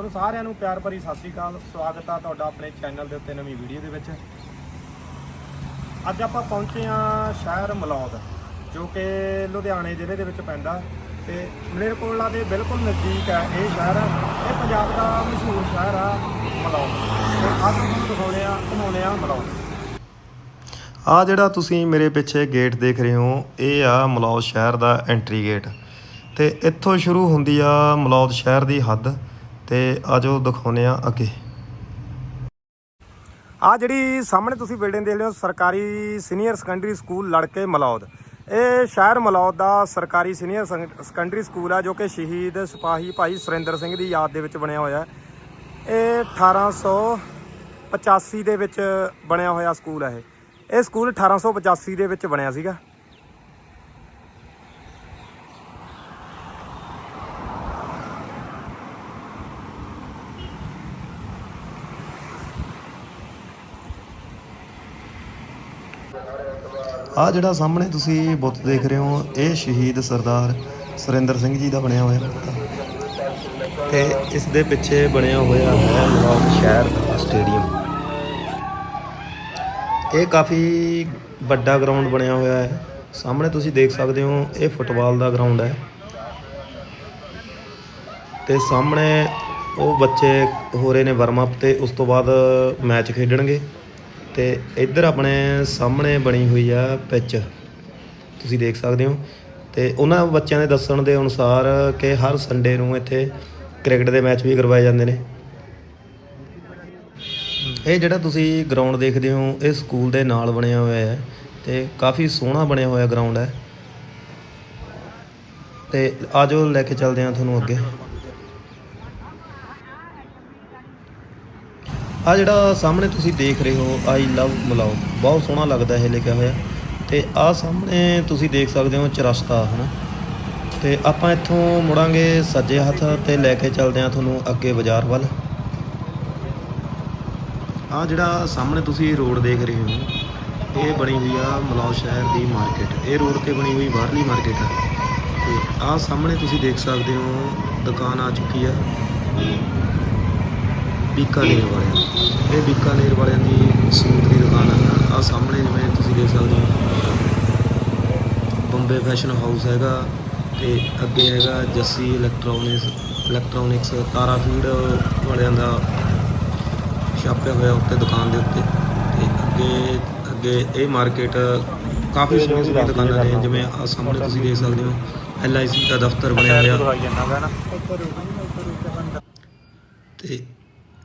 ਤੁਹਾਨੂੰ ਸਾਰਿਆਂ ਨੂੰ ਪਿਆਰ ਭਰੀ ਸਤਿ ਸ਼੍ਰੀ ਅਕਾਲ। ਸਵਾਗਤ ਆ ਤੁਹਾਡਾ ਆਪਣੇ ਚੈਨਲ ਦੇ ਉੱਤੇ ਨਵੀਂ ਵੀਡੀਓ ਦੇ ਵਿੱਚ। ਅੱਜ ਆਪਾਂ ਪਹੁੰਚੇ ਆ ਸ਼ਹਿਰ ਮਲੌਦ, ਜੋ ਕਿ ਲੁਧਿਆਣੇ ਜ਼ਿਲ੍ਹੇ ਦੇ ਵਿੱਚ ਪੈਂਦਾ। ਤੇ ਮਲੇਰਕੋਟਲਾ ਦੇ ਬਿਲਕੁਲ ਨਜ਼ਦੀਕ ਹੈ ਇਹ ਸ਼ਹਿਰ ਇਹ ਪੰਜਾਬ ਦਾ ਮਸ਼ਹੂਰ ਸ਼ਹਿਰ ਆ ਮਲੌਦ। ਤੇ ਅੱਜ ਤੁਹਾਨੂੰ ਦਿਖਾਉਣੇ ਆ ਘੁਮਾਉਣੇ ਆ ਮਲੌਦ। ਆ ਜਿਹੜਾ ਤੁਸੀਂ ਮੇਰੇ ਪਿੱਛੇ ਗੇਟ ਦੇਖ ਰਹੇ ਹੋ, ਇਹ ਆ ਮਲੌਦ ਸ਼ਹਿਰ ਦਾ ਐਂਟਰੀ ਗੇਟ। ਤੇ ਇੱਥੋਂ ਸ਼ੁਰੂ ਹੁੰਦੀ ਆ ਮਲੌਦ ਸ਼ਹਿਰ ਦੀ ਹੱਦ। ਤੇ ਆਜੋ ਦਿਖਾਉਨੇ ਆ ਅੱਗੇ। ਆ ਜਿਹੜੀ ਸਾਹਮਣੇ ਤੁਸੀਂ ਬਿਲਡਿੰਗ ਦੇਖ ਰਹੇ ਹੋ, ਸਰਕਾਰੀ ਸੀਨੀਅਰ ਸੈਕੰਡਰੀ ਸਕੂਲ ਲੜਕੇ ਮਲੌਦ। ਇਹ ਸ਼ਹਿਰ ਮਲੌਦ ਦਾ ਸਰਕਾਰੀ ਸੀਨੀਅਰ ਸੈਕੰਡਰੀ ਸਕੂਲ ਆ, ਜੋ ਕਿ ਸ਼ਹੀਦ ਸਿਪਾਹੀ ਭਾਈ ਸੁਰਿੰਦਰ ਸਿੰਘ ਦੀ ਯਾਦ ਦੇ ਵਿੱਚ ਬਣਿਆ ਹੋਇਆ ਹੈ। ਇਹ 1885 ਦੇ ਵਿੱਚ ਬਣਿਆ ਹੋਇਆ ਸਕੂਲ ਹੈ ਇਹ। ਇਹ ਸਕੂਲ 1885 ਦੇ ਵਿੱਚ ਬਣਿਆ ਸੀਗਾ। ਆ ਜਿਹੜਾ ਸਾਹਮਣੇ ਤੁਸੀਂ ਬੁੱਤ ਦੇਖ ਰਹੇ ਹੋ, ਇਹ ਸ਼ਹੀਦ ਸਰਦਾਰ ਸੁਰਿੰਦਰ ਸਿੰਘ ਜੀ ਦਾ ਬਣਿਆ ਹੋਇਆ ਬੁੱਤ ਆ। ਤੇ ਇਸ ਦੇ ਪਿੱਛੇ ਬਣਿਆ ਹੋਇਆ ਹੈ ਮਲੌਦ ਸ਼ਹਿਰ ਦਾ ਸਟੇਡੀਅਮ। ਇਹ ਕਾਫੀ ਵੱਡਾ ਗਰਾਊਂਡ ਬਣਿਆ ਹੋਇਆ ਹੈ। ਸਾਹਮਣੇ ਤੁਸੀਂ ਦੇਖ ਸਕਦੇ ਹੋ, ਇਹ ਫੁੱਟਬਾਲ ਦਾ ਗਰਾਊਂਡ ਹੈ। ਤੇ ਸਾਹਮਣੇ ਉਹ ਬੱਚੇ ਹੋ ਰਹੇ ਨੇ ਵਾਰਮ ਅਪ ਤੇ ਉਸ ਤੋਂ ਬਾਅਦ ਮੈਚ ਖੇਡਣਗੇ। ਤੇ ਇੱਧਰ ਆਪਣੇ ਸਾਹਮਣੇ ਬਣੀ ਹੋਈ ਆ ਪਿੱਚ। ਤੁਸੀਂ ਦੇਖ ਸਕਦੇ ਹੋ। ਤੇ ਉਹਨਾਂ ਬੱਚਿਆਂ ਦੇ ਦੱਸਣ ਦੇ ਅਨੁਸਾਰ ਕਿ ਹਰ ਸੰਡੇ ਨੂੰ ਇੱਥੇ ਕ੍ਰਿਕਟ ਦੇ ਮੈਚ ਵੀ ਕਰਵਾਏ ਜਾਂਦੇ ਨੇ। ਇਹ ਜਿਹੜਾ ਤੁਸੀਂ ਗਰਾਊਂਡ ਦੇਖਦੇ ਹੋ, ਇਹ ਸਕੂਲ ਦੇ ਨਾਲ ਬਣਿਆ ਹੋਇਆ ਹੈ ਤੇ ਕਾਫੀ ਸੋਹਣਾ ਬਣਿਆ ਹੋਇਆ ਗਰਾਊਂਡ ਹੈ। ਤੇ ਆਜੋ ਲੈ ਕੇ ਚੱਲਦੇ ਹਾਂ ਤੁਹਾਨੂੰ ਅੱਗੇ। ਆ ਜਿਹੜਾ ਸਾਹਮਣੇ ਤੁਸੀਂ ਦੇਖ ਰਹੇ ਹੋ, ਆਈ ਲਵ ਮਲਾਉ ਬਹੁਤ ਸੋਹਣਾ ਲੱਗਦਾ ਇਹ ਲਿਖਿਆ ਹੋਇਆ। ਤੇ ਆ ਸਾਹਮਣੇ ਤੁਸੀਂ ਦੇਖ ਸਕਦੇ ਹੋ ਚਰਸਤਾ, ਹਨਾ? ਤੇ ਆਪਾਂ ਇੱਥੋਂ ਮੁੜਾਂਗੇ ਸੱਜੇ ਹੱਥ ਤੇ ਲੈ ਕੇ ਚੱਲਦੇ ਹਾਂ ਤੁਹਾਨੂੰ ਅੱਗੇ ਬਾਜ਼ਾਰ ਵੱਲ। ਆ ਜਿਹੜਾ ਸਾਹਮਣੇ ਤੁਸੀਂ ਰੋਡ ਦੇਖ ਰਹੇ ਹੋ, ਇਹ ਬਣੀ ਹੋਈ ਆ ਮਲੌਦ ਸ਼ਹਿਰ ਦੀ ਮਾਰਕੀਟ। ਇਹ ਰੋਡ ਤੇ ਬਣੀ ਹੋਈ ਬਾਹਰਲੀ ਮਾਰਕੀਟ ਆ। ਤੇ ਆ ਸਾਹਮਣੇ ਤੁਸੀਂ ਦੇਖ ਸਕਦੇ ਹੋ ਦੁਕਾਨ ਆ ਚੁੱਕੀ ਆ। ਬੀਕਾਨੇਰ ਵਾਲਿਆਂ ਦੀ। ਇਹ ਬੀਕਾਨੇਰ ਵਾਲਿਆਂ ਦੀ ਸੂਟ ਦੀ ਦੁਕਾਨ ਆ ਆ ਸਾਹਮਣੇ ਜਿਵੇਂ ਤੁਸੀਂ ਦੇਖ ਸਕਦੇ ਹੋ ਬੰਬੇ ਫੈਸ਼ਨ ਹਾਊਸ ਹੈਗਾ ਤੇ ਅੱਗੇ ਹੈਗਾ Jassi electronics electronics Tara feed ਵਾਲਿਆਂ ਦਾ ਛਾਪਿਆ ਹੋਇਆ ਉੱਤੇ ਦੁਕਾਨ ਦੇ ਉੱਤੇ। ਤੇ ਅੱਗੇ ਅੱਗੇ ਇਹ ਮਾਰਕੀਟ ਕਾਫੀ ਸੋਹਣੀ ਸੋਹਣੀ ਦੁਕਾਨਾਂ ਨੇ ਜਿਵੇਂ ਆ। ਸਾਹਮਣੇ ਤੁਸੀਂ ਦੇਖ ਸਕਦੇ ਹੋ ਐਲਆਈਸੀ ਦਾ ਦਫ਼ਤਰ ਬਣਿਆ ਹੋਇਆ। ਤੇ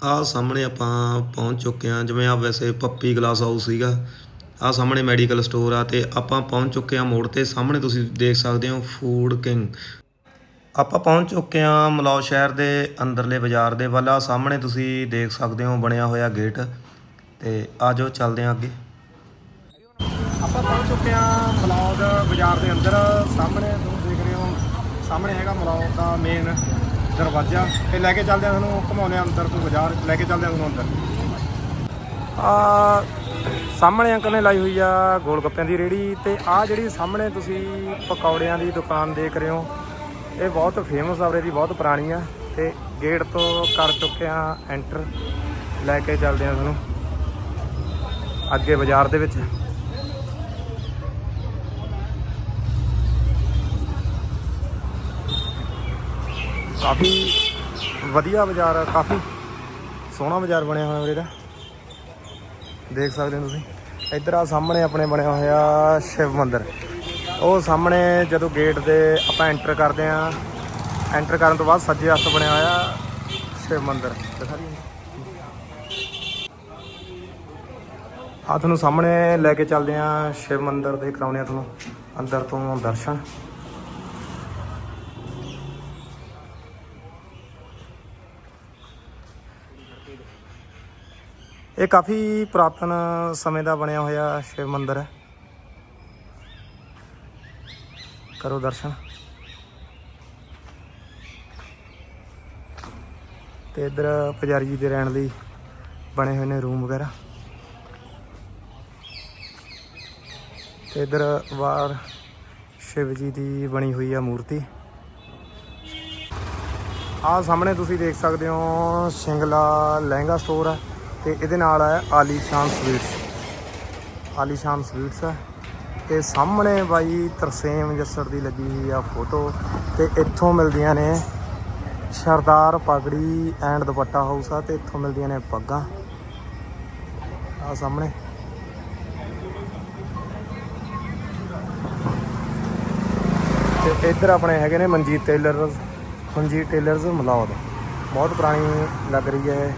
ਆ ਸਾਹਮਣੇ ਆਪਾਂ ਪਹੁੰਚ ਚੁੱਕੇ ਹਾਂ, ਜਿਵੇਂ ਆ ਵੈਸੇ ਪੱਪੀ ਗਲਾਸ ਹਾਊਸ ਸੀਗਾ। ਆ ਸਾਹਮਣੇ ਮੈਡੀਕਲ ਸਟੋਰ ਆ ਤੇ ਆਪਾਂ ਪਹੁੰਚ ਚੁੱਕੇ ਹਾਂ ਮੋੜ ਤੇ। ਸਾਹਮਣੇ ਤੁਸੀਂ ਦੇਖ ਸਕਦੇ ਹੋ ਫੂਡ ਕਿੰਗ ਆਪਾਂ ਪਹੁੰਚ ਚੁੱਕੇ ਹਾਂ ਮਲੌਦ ਸ਼ਹਿਰ ਦੇ ਅੰਦਰਲੇ ਬਾਜ਼ਾਰ ਦੇ ਵੱਲ। ਆ ਸਾਹਮਣੇ ਤੁਸੀਂ ਦੇਖ ਸਕਦੇ ਹੋ ਬਣਿਆ ਹੋਇਆ ਗੇਟ ਤੇ ਆਜੋ ਚੱਲਦੇ ਹਾਂ ਅੱਗੇ। ਆਪਾਂ ਪਹੁੰਚ ਚੁੱਕੇ ਹਾਂ ਮਲੌਦ ਬਾਜ਼ਾਰ ਦੇ ਅੰਦਰ। ਸਾਹਮਣੇ ਤੁਸੀਂ ਦੇਖ ਰਹੇ ਹੋ, ਸਾਹਮਣੇ ਹੈਗਾ ਮਲੌਦ ਦਾ ਮੇਨ ਦਰਵਾਜ਼ਾ ਤੇ ਲੈ ਕੇ ਚੱਲਦੇ ਹਾਂ ਤੁਹਾਨੂੰ, ਘੁਮਾਉਂਦੇ ਹਾਂ ਅੰਦਰ ਤੋਂ ਬਾਜ਼ਾਰ, ਲੈ ਕੇ ਚੱਲਦੇ ਹਾਂ ਤੁਹਾਨੂੰ ਅੰਦਰ। ਆ, ਸਾਹਮਣੇ ਅੰਕਲ ਨੇ ਲਾਈ ਹੋਈ ਆ ਗੋਲ ਗੱਪਿਆਂ ਦੀ ਰੇੜੀ ਤੇ ਆ ਜਿਹੜੀ ਸਾਹਮਣੇ ਤੁਸੀਂ ਪਕੌੜਿਆਂ ਦੀ ਦੁਕਾਨ ਦੇਖ ਰਹੇ ਹੋ, ਇਹ ਬਹੁਤ ਫੇਮਸ ਆ ਉਰੇ ਦੀ ਬਹੁਤ ਪੁਰਾਣੀ ਆ ਤੇ ਗੇਟ ਤੋਂ ਕਰ ਚੁੱਕੇ ਆ ਐਂਟਰ ਲੈ ਕੇ ਚੱਲਦੇ ਆ ਤੁਹਾਨੂੰ, ਅੱਗੇ ਬਾਜ਼ਾਰ ਦੇ ਵਿੱਚ। ਕਾਫੀ ਵਧੀਆ ਬਾਜ਼ਾਰ ਆ, ਕਾਫੀ ਸੋਹਣਾ ਬਾਜ਼ਾਰ ਬਣਿਆ ਹੋਇਆ ਵੀਰੇ ਦਾ ਦੇਖ ਸਕਦੇ ਹੋ ਤੁਸੀਂ। ਇੱਧਰ ਆ ਸਾਹਮਣੇ ਆਪਣੇ ਬਣਿਆ ਹੋਇਆ ਸ਼ਿਵ ਮੰਦਿਰ। ਉਹ ਸਾਹਮਣੇ ਜਦੋਂ ਗੇਟ ਦੇ ਆਪਾਂ ਐਂਟਰ ਕਰਦੇ ਆ ਐਂਟਰ ਕਰਨ ਤੋਂ ਬਾਅਦ ਸੱਜੇ ਹੱਥ ਬਣਿਆ ਹੋਇਆ ਸ਼ਿਵ ਮੰਦਿਰ। ਦਿਖਾ ਦਈਏ। ਆ ਤੁਹਾਨੂੰ ਸਾਹਮਣੇ ਲੈ ਕੇ ਚੱਲਦੇ ਆ ਸ਼ਿਵ ਮੰਦਿਰ ਦੇ ਕਰਾਉਣੇ ਆ ਤੁਹਾਨੂੰ। ਅੰਦਰ ਤੋਂ ਦਰਸ਼ਨ। ਇਹ ਕਾਫੀ ਪੁਰਾਤਨ ਸਮੇਂ ਦਾ ਬਣਿਆ ਹੋਇਆ ਸ਼ਿਵ ਮੰਦਿਰ ਹੈ। ਕਰੋ ਦਰਸ਼ਨ। ਤੇ ਇਧਰ ਪੁਜਾਰੀ ਜੀ ਦੇ ਰਹਿਣ ਲਈ ਬਣੇ ਹੋਏ ਨੇ ਰੂਮ ਵਗੈਰਾ। ਤੇ ਇਧਰ ਵਾਰ ਸ਼ਿਵ ਜੀ ਦੀ ਬਣੀ ਹੋਈ ਆ ਮੂਰਤੀ। ਆਹ ਸਾਹਮਣੇ ਤੁਸੀਂ ਦੇਖ ਸਕਦੇ ਹੋ ਸਿੰਗਲਾ ਲਹਿੰਗਾ ਸਟੋਰ ਹੈ। ਤੇ ਇਹਦੇ ਨਾਲ ਹੈ ਆਲੀਸ਼ਾਨ ਸਵੀਟਸ। ਆਲੀਸ਼ਾਨ ਸਵੀਟਸ ਆ। ਤੇ ਸਾਹਮਣੇ ਬਾਈ ਤਰਸੇਮ ਜੱਸੜ ਦੀ ਲੱਗੀ ਹੋਈ ਆ ਫੋਟੋ। ਤੇ ਇੱਥੋਂ ਮਿਲਦੀਆਂ ਨੇ ਸਰਦਾਰ ਪਗੜੀ ਐਂਡ ਦੁਪੱਟਾ ਹਾਊਸ ਆ, ਤੇ ਇੱਥੋਂ ਮਿਲਦੀਆਂ ਨੇ ਪੱਗਾਂ। ਆ ਸਾਹਮਣੇ। ਤੇ ਇੱਧਰ ਆਪਣੇ ਹੈਗੇ ਨੇ ਮਨਜੀਤ ਟੇਲਰ ਮਨਜੀਤ ਟੇਲਰਸ ਮਲੌਦ। ਬਹੁਤ ਪੁਰਾਣੀ ਲੱਗ ਰਹੀ ਹੈ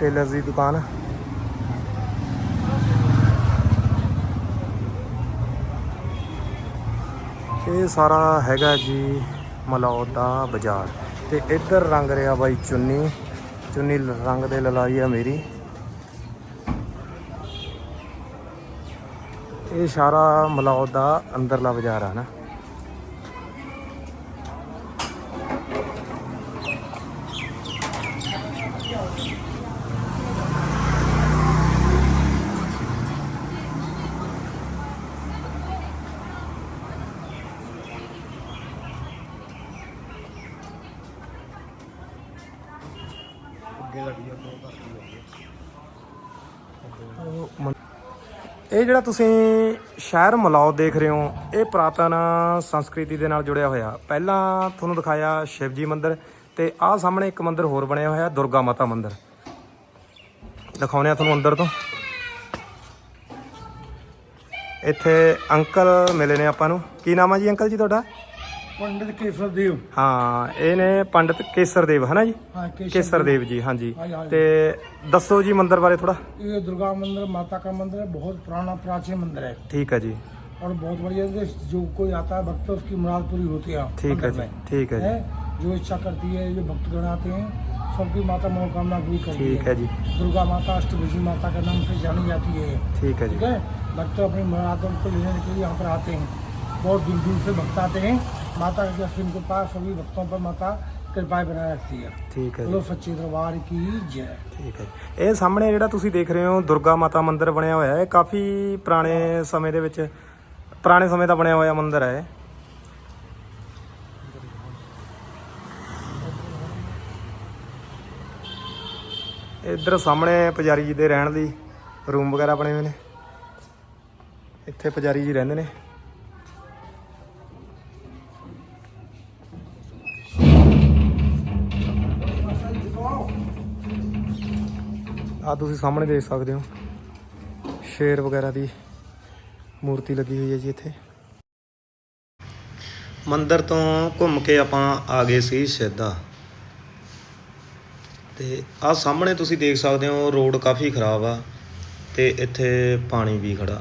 ਟੇਲਰ ਦੀ ਦੁਕਾਨ। ਇਹ ਸਾਰਾ ਹੈਗਾ ਜੀ ਮਲੌਦ ਦਾ ਬਾਜ਼ਾਰ। ਤੇ ਇੱਧਰ ਰੰਗ ਰਿਹਾ ਬਾਈ ਚੁੰਨੀ। ਚੁੰਨੀ ਰੰਗ ਦੇ ਲਲਾਈ ਆ ਮੇਰੀ। ਇਹ ਸਾਰਾ ਮਲੌਦ ਦਾ ਅੰਦਰਲਾ ਬਾਜ਼ਾਰ ਆ ਨਾ ਉਹ ਮਨ- ਇਹ ਜਿਹੜਾ ਤੁਸੀਂ ਸ਼ਹਿਰ ਮਲਾਉ ਦੇਖ ਰਹੇ ਹੋ, ਇਹ ਪੁਰਾਤਨ ਸੰਸਕ੍ਰਿਤੀ ਦੇ ਨਾਲ ਜੁੜਿਆ ਹੋਇਆ। ਪਹਿਲਾਂ ਤੁਹਾਨੂੰ ਦਿਖਾਇਆ ਸ਼ਿਵਜੀ ਮੰਦਿਰ ਤੇ ਆਹ ਸਾਹਮਣੇ ਇੱਕ ਮੰਦਿਰ ਹੋਰ ਬਣਿਆ ਹੋਇਆ, ਦੁਰਗਾ ਮਾਤਾ ਮੰਦਿਰ। ਦਿਖਾਉਣੇ ਆ ਤੁਹਾਨੂੰ ਅੰਦਰ ਤੋਂ। ਇੱਥੇ ਅੰਕਲ ਮਿਲੇ ਨੇ ਆਪਾਂ ਨੂੰ। ਕੀ ਨਾਮ ਆ ਜੀ ਅੰਕਲ ਜੀ ਤੁਹਾਡਾ? पंडित केशव देव ਹਾਂ ਇਹ ਨੇ ਪੰਡਿਤ ਕੇਸਰ ਦੇਵ ਹੈ ਨਾ ਜੀ हाँ केशव ਕੇਸਰ ਦੇਵ ਜੀ ਹਾਂਜੀ ਹਾਂਜੀ, ਹਾਂਜੀ। ਤੇ ਦੱਸੋ ਜੀ ਮੰਦਿਰ ਬਾਰੇ ਥੋੜਾ ये दुर्गा मंदिर माता का मंदिर है बहुत पुराना प्राचीन मंदिर है ਠੀਕ ਹੈ ਜੀ और बहुत बढ़िया है कि जो कोई आता है भक्त उसकी मुराद पूरी होती है ਠੀਕ ਹੈ मंदिर ਜੀ में। ਠੀਕ ਹੈ ਜੀ है जो इच्छा करती है जो भक्तगण आते हैं सबकी माता मनोकामना पूरी करती ठीक है जी दुर्गा माता अष्टभुजी माता के नाम से जानी जाती है ਠੀਕ ਹੈ ਜੀ ठीक है भक्त अपनी मुरादों को लेने के लिए यहाँ पर आते हैं बहुत दूर दूर से भक्त आते हैं माता के दर्शन के पास सभी भक्तों पर माता कृपाएं बनाए रखती है ਠੀਕ ਹੈ ਜੀ बोलो सच्चे दरबार की जय ਠੀਕ ਹੈ ਜੀ। ਇਹ ਸਾਹਮਣੇ ਜਿਹੜਾ ਤੁਸੀਂ ਦੇਖ ਰਹੇ ਹੋ ਦੁਰਗਾ ਮਾਤਾ ਮੰਦਿਰ ਬਣਿਆ ਹੋਇਆ ਹੈ ਇਹ ਕਾਫੀ ਪੁਰਾਣੇ ਸਮੇਂ ਦੇ ਵਿੱਚ ਪੁਰਾਣੇ ਸਮੇਂ ਦਾ ਬਣਿਆ ਹੋਇਆ ਮੰਦਿਰ ਹੈ ਇਹ। ਇੱਧਰ ਸਾਹਮਣੇ ਪੁਜਾਰੀ ਜੀ ਦੇ ਰਹਿਣ ਲਈ ਰੂਮ ਵਗੈਰਾ ਬਣੇ ਹੋਏ ਨੇ ਇੱਥੇ ਪੁਜਾਰੀ ਜੀ ਰਹਿੰਦੇ ਨੇ ਆ ਤੁਸੀਂ ਸਾਹਮਣੇ ਦੇਖ ਸਕਦੇ ਹੋ। ਸ਼ੇਰ ਵਗੈਰਾ ਦੀ ਮੂਰਤੀ ਲੱਗੀ ਹੋਈ ਹੈ ਜੀ ਇੱਥੇ। ਮੰਦਿਰ ਤੋਂ ਘੁੰਮ ਕੇ ਆਪਾਂ ਆ ਗਏ ਸੀ ਸਿੱਧਾ। ਤੇ ਆ ਸਾਹਮਣੇ ਤੁਸੀਂ ਦੇਖ ਸਕਦੇ ਹੋ, ਰੋਡ ਕਾਫੀ ਖਰਾਬ ਆ ਤੇ ਇੱਥੇ ਪਾਣੀ ਵੀ ਖੜਾ।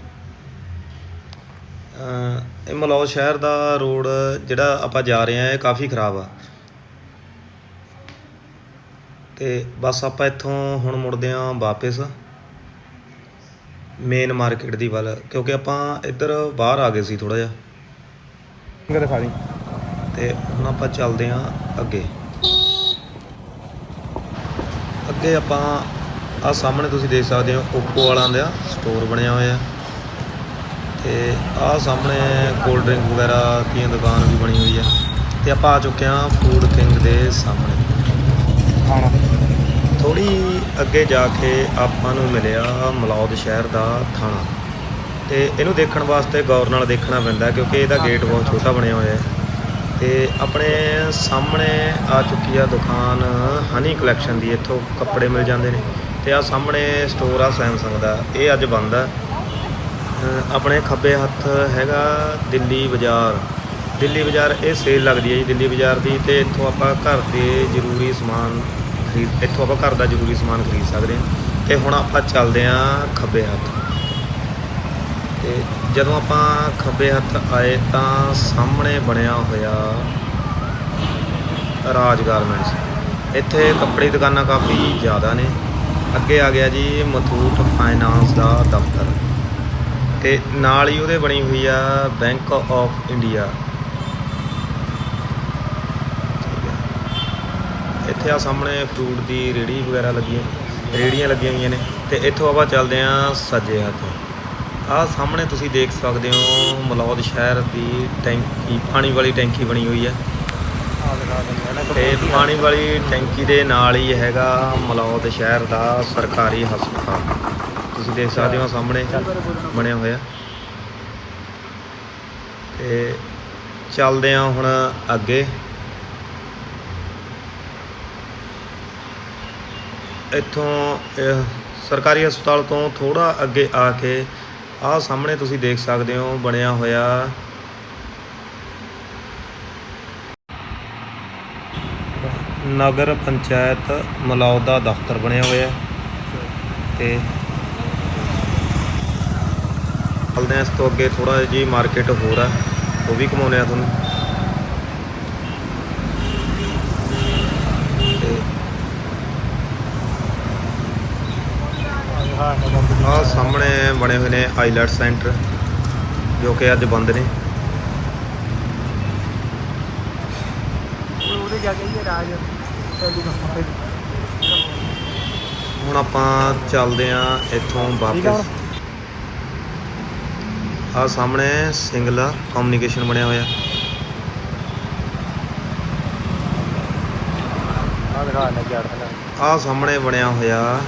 ਇਹ ਮਲੌ ਸ਼ਹਿਰ ਦਾ ਰੋਡ ਜਿਹੜਾ ਆਪਾਂ ਜਾ ਰਹੇ ਆ ਇਹ ਕਾਫੀ ਖਰਾਬ ਆ। ਤੇ ਬਸ ਆਪਾਂ ਇੱਥੋਂ ਹੁਣ ਮੁੜਦੇ ਆਂ ਵਾਪਸ। ਮੇਨ ਮਾਰਕੀਟ ਦੀ ਵੱਲ ਕਿਉਂਕਿ ਆਪਾਂ ਇੱਧਰ ਬਾਹਰ ਆ ਗਏ ਸੀ ਥੋੜਾ ਜਿਹਾ। ਕਿੰਨੇ ਦਿਖਾ ਦੀ। ਤੇ ਹੁਣ ਆਪਾਂ ਚੱਲਦੇ ਆਂ ਅੱਗੇ। ਅੱਗੇ ਆਪਾਂ ਆ ਸਾਹਮਣੇ ਤੁਸੀਂ ਦੇਖ ਸਕਦੇ ਹੋ ਓਪੋ ਵਾਲਾਂ ਦਾ ਸਟੋਰ ਬਣਿਆ ਹੋਇਆ। ਤੇ ਆ ਸਾਹਮਣੇ ਕੋਲਡ ਡਰਿੰਕ ਵਗੈਰਾ ਦੀਆਂ ਦੁਕਾਨ ਵੀ ਬਣੀ ਹੋਈ ਹੈ ਤੇ ਆਪਾਂ ਆ ਚੁੱਕੇ ਆਂ ਫੂਡ ਕਿੰਗ ਦੇ ਸਾਹਮਣੇ। ਖਾਣਾ ਥੋੜੀ ਅੱਗੇ ਜਾ ਕੇ ਆਪਾਂ ਨੂੰ ਮਿਲਿਆ ਮਲੌਦ ਸ਼ਹਿਰ ਦਾ ਥਾਣਾ। ਤੇ ਇਹਨੂੰ ਦੇਖਣ ਵਾਸਤੇ ਗੌਰ ਨਾਲ ਦੇਖਣਾ ਪੈਂਦਾ ਕਿਉਂਕਿ ਇਹਦਾ ਗੇਟ ਬਹੁਤ ਛੋਟਾ ਬਣਿਆ ਹੋਇਆ ਹੈ। ਤੇ ਆਪਣੇ ਸਾਹਮਣੇ ਆ ਚੁੱਕੀ ਆ ਦੁਕਾਨ ਹਨੀ ਕਲੈਕਸ਼ਨ ਦੀ ਇੱਥੋਂ ਕੱਪੜੇ ਮਿਲ ਜਾਂਦੇ ਨੇ। ਤੇ ਆ ਸਾਹਮਣੇ ਸਟੋਰ ਆ ਸੈਮਸੰਗ ਦਾ ਇਹ ਅੱਜ ਬੰਦ ਆ। ਆਪਣੇ ਖੱਬੇ ਹੱਥ ਹੈਗਾ ਦਿੱਲੀ ਬਾਜ਼ਾਰ। ਦਿੱਲੀ ਬਾਜ਼ਾਰ ਇਹ ਸੇਲ ਲੱਗਦੀ ਹੈ ਜੀ ਦਿੱਲੀ ਬਾਜ਼ਾਰ ਦੀ। ਤੇ ਇੱਥੋਂ ਆਪਾਂ ਘਰ ਦੇ ਜ਼ਰੂਰੀ ਸਮਾਨ ਖਰੀਦ ਇੱਥੋਂ ਆਪਾਂ ਘਰ ਦਾ ਜ਼ਰੂਰੀ ਸਮਾਨ ਖਰੀਦ ਸਕਦੇ ਹਾਂ। ਤੇ ਹੁਣ ਆਪਾਂ ਚੱਲਦੇ ਹਾਂ ਖੱਬੇ ਹੱਥ। ਤੇ ਜਦੋਂ ਆਪਾਂ ਖੱਬੇ ਹੱਥ ਆਏ ਤਾਂ ਸਾਹਮਣੇ ਬਣਿਆ ਹੋਇਆ ਰਾਜ ਗਾਰਮੈਂਟਸ। ਇੱਥੇ ਕੱਪੜੇ ਦੁਕਾਨਾਂ ਕਾਫੀ ਜ਼ਿਆਦਾ ਨੇ। ਅੱਗੇ ਆ ਗਿਆ ਜੀ ਮਥੂਟ ਫਾਈਨਾਂਸ ਦਾ ਦਫ਼ਤਰ। ਤੇ ਨਾਲ ਹੀ ਉਹਦੇ ਬਣੀ ਹੋਈ ਆ ਬੈਂਕ ਆਫ ਇੰਡੀਆ। ਇੱਥੇ ਆ ਸਾਹਮਣੇ ਫਰੂਟ ਦੀ ਰੇੜੀ ਵਗੈਰਾ ਲੱਗੀਆਂ, ਰੇੜੀਆਂ ਲੱਗੀਆਂ ਹੋਈਆਂ ਨੇ ਤੇ ਇੱਥੋਂ ਆਪਾਂ ਚੱਲਦੇ ਆਂ ਸੱਜੇ ਹੱਥ। ਆਹ ਸਾਹਮਣੇ ਤੁਸੀਂ ਦੇਖ ਸਕਦੇ ਹੋ ਮਲੌਦ ਸ਼ਹਿਰ ਦੀ ਟੈਂਕੀ, ਪਾਣੀ ਵਾਲੀ ਟੈਂਕੀ ਬਣੀ ਹੋਈ ਹੈ। ਆਹ ਤੇ ਪਾਣੀ ਵਾਲੀ ਟੈਂਕੀ ਦੇ ਨਾਲ ਹੀ ਹੈਗਾ ਮਲੌਦ ਸ਼ਹਿਰ ਦਾ ਸਰਕਾਰੀ ਹਸਪਤਾਲ। ਤੁਸੀਂ ਦੇਖ ਸਕਦੇ ਹੋ ਸਾਹਮਣੇ ਬਣਿਆ ਹੋਇਆ। ਤੇ ਚੱਲਦੇ ਆ ਹੁਣ ਅੱਗੇ। ਇੱਥੋਂ ਸਰਕਾਰੀ ਹਸਪਤਾਲ ਤੋਂ ਥੋੜਾ ਅੱਗੇ ਆ ਕੇ ਆਹ ਸਾਹਮਣੇ ਤੁਸੀਂ ਦੇਖ ਸਕਦੇ ਹੋ, ਬਣਿਆ ਹੋਇਆ। ਨਗਰ ਪੰਚਾਇਤ ਮਲੌਦ ਦਾ ਦਫ਼ਤਰ ਬਣਿਆ ਹੋਇਆ ਤੇ ਚੱਲਦੇ ਹਾਂ ਇਸ ਤੋਂ ਅੱਗੇ ਥੋੜਾ ਜਿਹੀ ਮਾਰਕੀਟ ਹੋਰ ਆ, ਉਹ ਵੀ ਘੁਮਾਉਂਦੇ ਆ ਤੁਹਾਨੂੰ। ਆਹ ਸਾਹਮਣੇ ਬਣੇ ਹੋਏ ਨੇ ਆਈਲੈਟ ਸੈਂਟਰ ਜੋ ਕਿ ਅੱਜ ਬੰਦ ਨੇ। ਹੁਣ ਆਪਾਂ ਚੱਲਦੇ ਆਂ ਇੱਥੋਂ ਵਾਪਸ। ਆਹ ਸਾਹਮਣੇ ਸਿੰਗਲਾ ਕਮਿਊਨੀਕੇਸ਼ਨ ਬਣਿਆ ਹੋਇਆ। ਆ ਦਿਖਾ ਲੈ ਆਹ ਸਾਹਮਣੇ ਬਣਿਆ ਹੋਇਆ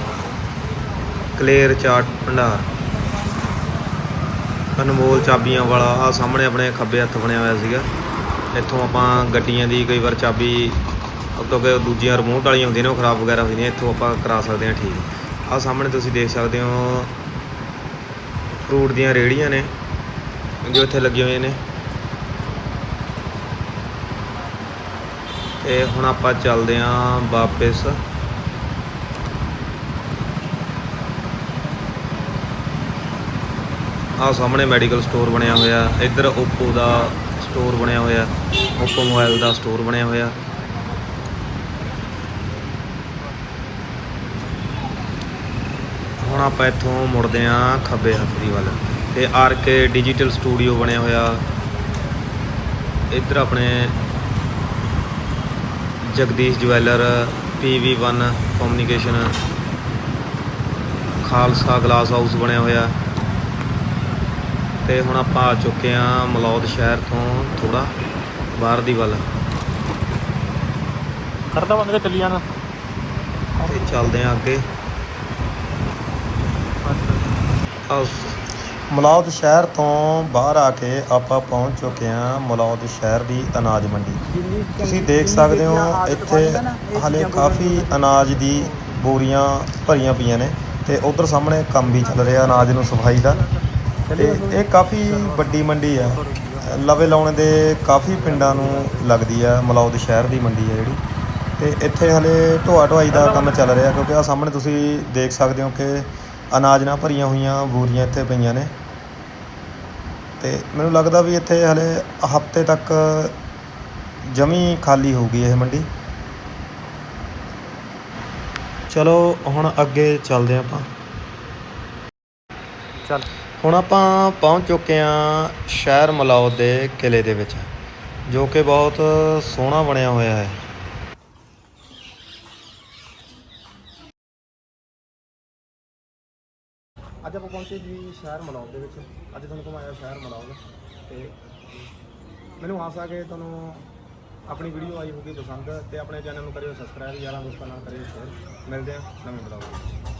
ਕਲੇਰ ਚਾਟ ਭੰਡਾਰ। ਅਨਮੋਲ ਚਾਬੀਆਂ ਵਾਲਾ, ਆਹ ਸਾਹਮਣੇ ਆਪਣੇ ਖੱਬੇ ਹੱਥ ਬਣਿਆ ਹੋਇਆ ਸੀਗਾ। ਇੱਥੋਂ ਆਪਾਂ ਗੱਡੀਆਂ ਦੀ ਕਈ ਵਾਰ ਚਾਬੀ ਕਿਉਂਕਿ ਦੂਜੀਆਂ ਰਿਮੋਟ ਵਾਲੀਆਂ ਹੁੰਦੀਆਂ ਨੇ, ਉਹ ਖਰਾਬ ਵਗੈਰਾ ਹੁੰਦੀਆਂ ਇੱਥੋਂ ਆਪਾਂ ਕਰਾ ਸਕਦੇ ਹਾਂ ਠੀਕ। ਆਹ ਸਾਹਮਣੇ ਤੁਸੀਂ ਦੇਖ ਸਕਦੇ ਹੋ ਫਰੂਟ ਦੀਆਂ ਰੇਹੜੀਆਂ ਨੇ, ਜੋ ਇੱਥੇ ਲੱਗੀਆਂ ਹੋਈਆਂ ਨੇ। ਤੇ ਹੁਣ ਆਪਾਂ ਚੱਲਦੇ ਆਂ ਵਾਪਸ। ਆਹ ਸਾਹਮਣੇ ਮੈਡੀਕਲ ਸਟੋਰ ਬਣਿਆ ਹੋਇਆ। ਇੱਧਰ ਓਪੋ ਦਾ ਸਟੋਰ ਬਣਿਆ ਹੋਇਆ। ਓਪੋ ਮੋਬਾਈਲ ਦਾ ਸਟੋਰ ਬਣਿਆ ਹੋਇਆ। ਹੁਣ ਆਪਾਂ ਇੱਥੋਂ ਮੁੜਦੇ ਆਂ ਖੱਬੇ ਹੱਥ ਦੀ ਵੱਲ। ਤੇ ਆਰ ਕੇ ਡਿਜੀਟਲ ਸਟੂਡੀਓ ਬਣਿਆ ਹੋਇਆ। ਇੱਧਰ ਆਪਣੇ Jagdish jeweller PV1 communication Khalsa glass house ਬਣਿਆ ਹੋਇਆ। ਤੇ ਹੁਣ ਆਪਾਂ ਆ ਚੁੱਕੇ ਹਾਂ ਮਲੌਦ ਸ਼ਹਿਰ ਤੋਂ ਥੋੜਾ ਬਾਹਰ ਦੀ ਵੱਲ। ਕਰਦਾ ਬੰਦੇ ਚੱਲੀ ਜਾਣਾ। ਤੇ ਚੱਲਦੇ ਹਾਂ ਅੱਗੇ। ਮਲੌਦ ਸ਼ਹਿਰ ਤੋਂ ਬਾਹਰ ਆ ਕੇ ਆਪਾਂ ਪਹੁੰਚ ਚੁੱਕੇ ਹਾਂ ਮਲੌਦ ਸ਼ਹਿਰ ਦੀ ਅਨਾਜ ਮੰਡੀ। ਤੁਸੀਂ ਦੇਖ ਸਕਦੇ ਹੋ ਇੱਥੇ ਹਾਲੇ ਕਾਫੀ ਅਨਾਜ ਦੀ ਬੋਰੀਆਂ ਭਰੀਆਂ ਪਈਆਂ ਨੇ ਤੇ ਉਧਰ ਸਾਹਮਣੇ ਕੰਮ ਵੀ ਚੱਲ ਰਿਹਾ ਅਨਾਜ ਨੂੰ ਸਫ਼ਾਈ ਦਾ। ਤੇ ਇਹ ਕਾਫੀ ਵੱਡੀ ਮੰਡੀ ਆ। ਲਵੇ ਲਾਉਣੇ ਦੇ ਕਾਫੀ ਪਿੰਡਾਂ ਨੂੰ ਲੱਗਦੀ ਆ, ਮਲੌਦ ਸ਼ਹਿਰ ਦੀ ਮੰਡੀ ਆ ਜਿਹੜੀ। ਤੇ ਇੱਥੇ ਹਲੇ ਢੋਆ ਢੁਆਈ ਦਾ ਕੰਮ ਚੱਲ ਰਿਹਾ, ਕਿਉਂਕਿ ਆ ਸਾਹਮਣੇ ਤੁਸੀਂ ਦੇਖ ਸਕਦੇ ਹੋ ਕਿ ਅਨਾਜ ਨਾਲ ਭਰੀਆਂ ਹੋਈਆਂ ਬੋਰੀਆਂ ਇੱਥੇ ਪਈਆਂ ਨੇ। ਤੇ ਮੈਨੂੰ ਲੱਗਦਾ ਵੀ ਇੱਥੇ ਹਲੇ ਹਫ਼ਤੇ ਤੱਕ ਜਮੀ ਖਾਲੀ ਹੋਊਗੀ ਇਹ ਮੰਡੀ। ਚਲੋ, ਹੁਣ ਅੱਗੇ ਚੱਲਦੇ ਹਾਂ ਆਪਾਂ। ਚੱਲ। ਹੁਣ ਆਪਾਂ ਪਹੁੰਚ ਚੁੱਕੇ ਹਾਂ ਸ਼ਹਿਰ ਮਲੌਦ ਦੇ ਕਿਲੇ ਦੇ ਵਿੱਚ, ਜੋ ਕਿ ਬਹੁਤ ਸੋਹਣਾ ਬਣਿਆ ਹੋਇਆ ਹੈ। ਅੱਜ ਆਪਾਂ ਪਹੁੰਚੇ ਜੀ ਸ਼ਹਿਰ ਮਲੌਦ ਦੇ ਵਿੱਚ। ਅੱਜ ਤੁਹਾਨੂੰ ਘੁਮਾਇਆ ਸ਼ਹਿਰ ਮਲੌਦ ਤੇ ਮੈਨੂੰ ਆਸ ਆ ਕਿ ਤੁਹਾਨੂੰ ਆਪਣੀ ਵੀਡੀਓ ਆਈ ਹੋਊਗੀ ਪਸੰਦ ਤੇ ਆਪਣੇ ਚੈਨਲ ਨੂੰ ਕਰਿਓ ਸਬਸਕ੍ਰਾਈਬ ਯਾਰਾਂ ਦੋਸਤਾਂ ਨਾਲ ਕਰਿਓ ਸ਼ੇਅਰ ਮਿਲਦੇ ਹਾਂ ਨਵੇਂ ਬਲੌਗ ਵਿੱਚ।